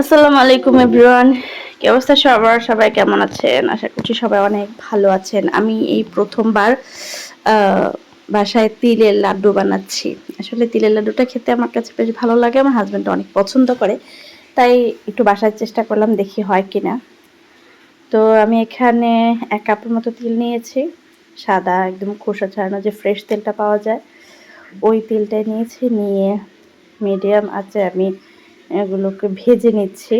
আসসালামু আলাইকুম, এভরিওয়ান। কি অবস্থা সবার? সবাই কেমন আছেন? আশা করছি সবাই অনেক ভালো আছেন। আমি এই প্রথমবার বাসায় তিলের লাড্ডু বানাচ্ছি। আসলে তিলের লাড্ডুটা খেতে আমার কাছে বেশ ভালো লাগে। আমার হাজব্যান্ড অনেক পছন্দ করে। তাই একটু বাসায় চেষ্টা করলাম দেখি হয় কিনা। তো আমি এখানে এক কাপের মতো তিল নিয়েছি। সাদা একদম খোসা ছাড়ানো যে ফ্রেশ তেলটা পাওয়া যায়, ওই তেলটা নিয়েছি। নিয়ে মিডিয়াম আছে আমি এগুলোকে ভেজে নিচ্ছি।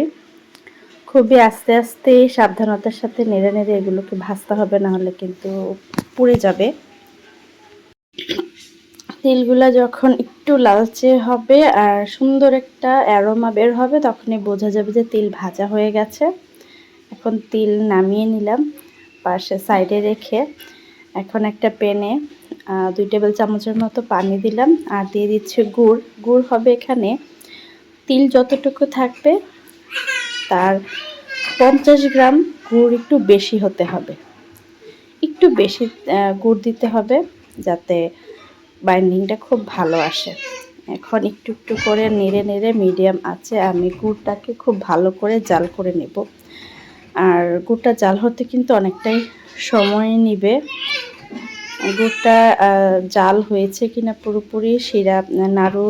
খুবই আস্তে আস্তে সাবধানতার সাথে নেড়ে নেড়ে এগুলোকে ভাজতে হবে না হলে কিন্তু পুড়ে যাবে। তেলগুলা যখন একটু লালচে হবে আর সুন্দর একটা অ্যারোমা বের হবে, তখনই বোঝা যাবে যে তিল ভাজা হয়ে গেছে। এখন তিল নামিয়ে নিলাম পাশে সাইডে রেখে। এখন একটা প্যানে দুই টেবিল চামচের মতো পানি দিলাম আর দিয়ে দিচ্ছে গুড়। গুড় হবে এখানে তিল যতটুকু থাকবে, তার পঞ্চাশ গ্রাম গুড় একটু বেশি হতে হবে। একটু বেশি গুড় দিতে হবে যাতে বাইন্ডিংটা খুব ভালো আসে। এখন একটু একটু করে নেড়ে নেড়ে মিডিয়াম আছে, আমি গুড়টাকে খুব ভালো করে জাল করে নেব। আর গুড়টা জাল হতে কিন্তু অনেকটাই সময় নিবে। গুড়টা জাল হয়েছে কিনা পুরোপুরি শিরা নাড়ু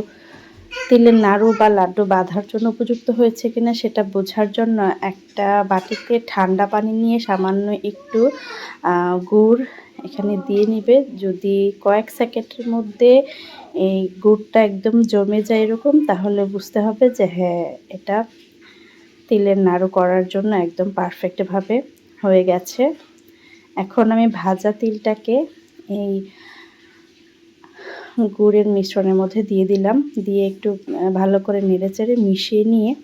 তিলের নাড়ু বা লাড্ডু বাঁধার জন্য উপযুক্ত হয়েছে কিনা সেটা বোঝার জন্য একটা বাটিতে ঠান্ডা পানি নিয়ে সামান্য একটু গুড় এখানে দিয়ে নিবে। যদি কয়েক সেকেন্ডের মধ্যে এই গুড়টা একদম জমে যায় এরকম, তাহলে বুঝতে হবে যে হ্যাঁ এটা তিলের নাড়ু করার জন্য একদম পারফেক্টভাবে হয়ে গেছে। এখন আমি ভাজা তিলটাকে এই গুড়ের মিশ্রণের মধ্যে দিয়ে দিলাম। দিয়ে একটু ভালো করে নেড়েচেড়ে মিশিয়ে নিয়ে,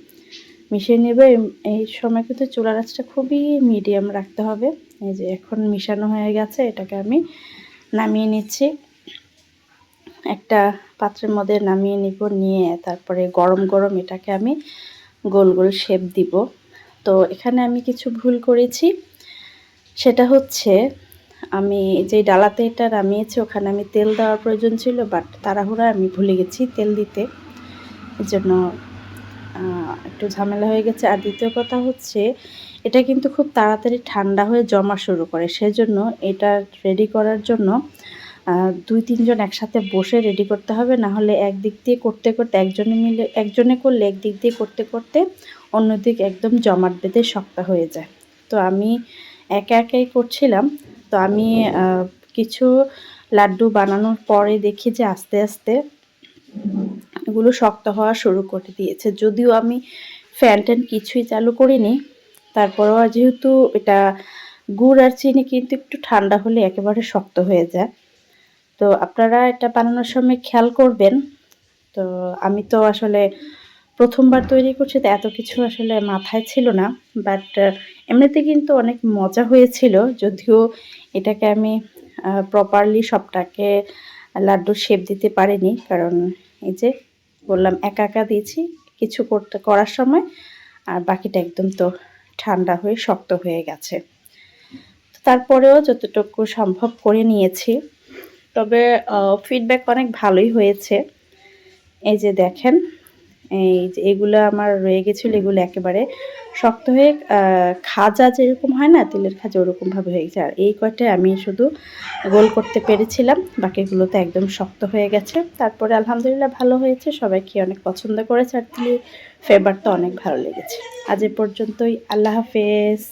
মিশিয়ে নেবে। এই- সময় কিন্তু চুলার আঁচটা খুবই মিডিয়াম রাখতে হবে। এই যে এখন মিশানো হয়ে গেছে, এটাকে আমি নামিয়ে নিচ্ছি। একটা পাত্রের মধ্যে নামিয়ে নিব, নিয়ে তারপরে গরম গরম এটাকে আমি গোল গোল শেপ দিব। তো এখানে আমি কিছু ভুল করেছি। সেটা হচ্ছে আমি যে ডালাতে এটা নামিয়েছি, ওখানে আমি তেল দেওয়ার প্রয়োজন ছিল বাট তাড়াহুড়া আমি ভুলে গেছি তেল দিতে। এর জন্য একটু ঝামেলা হয়ে গেছে। আর দ্বিতীয় কথা হচ্ছে, এটা কিন্তু খুব তাড়াতাড়ি ঠান্ডা হয়ে জমা শুরু করে। সেজন্য এটা রেডি করার জন্য দুই তিনজন একসাথে বসে রেডি করতে হবে। না হলে একদিক দিয়ে করতে করতে, একজনে মিলে, একজনে করলে একদিক দিয়ে করতে করতে অন্যদিক একদম জমাট বেঁধে শক্ত হয়ে যায়। তো আমি একা একাই করছিলাম। তো আমি কিছু লাড্ডু বানানোর পরে দেখি যে আস্তে আস্তে এগুলো শক্ত হওয়া শুরু করে দিয়েছে। যদিও আমি ফ্যান ট্যান কিছুই চালু করিনি, তারপরেও যেহেতু এটা গুড় আর চিনি কিন্তু একটু ঠান্ডা হলে একেবারে শক্ত হয়ে যায়। তো আপনারা এটা বানানোর সময় খেয়াল করবেন। তো আমি তো আসলে প্রথমবার তৈরি করছি তো এত কিছু আসলে মাথায় ছিল না বাট এমনিতে কিন্তু অনেক মজা হয়েছিল, যদিও এটাকে আমি প্রপারলি সবটাকে লাড্ডুর শেপ দিতে পারিনি, কারণ এই যে বললাম একা একা দিয়েছি, কিছু করতে, করার সময়, আর বাকিটা একদম তো ঠান্ডা হয়ে শক্ত হয়ে গেছে। তারপরেও যতটুকু সম্ভব করে নিয়েছি, তবে ফিডব্যাক অনেক ভালোই হয়েছে। এই যে দেখেন এই যে এগুলো আমার রয়ে গেছিল, এগুলো একেবারে শক্ত হয়ে খাজা যেরকম হয় না, তেলের খাজা ওরকমভাবে হয়ে গেছে। আর এই কয়টায় আমি শুধু গোল করতে পেরেছিলাম, বাকিগুলো তো একদম শক্ত হয়ে গেছে। তারপরে আলহামদুলিল্লাহ ভালো হয়েছে সবাই খেয়ে অনেক পছন্দ করেছে, আর তিলের ফ্লেভারটা অনেক ভালো লেগেছে। আজ এ পর্যন্তই, আল্লাহ হাফেজ।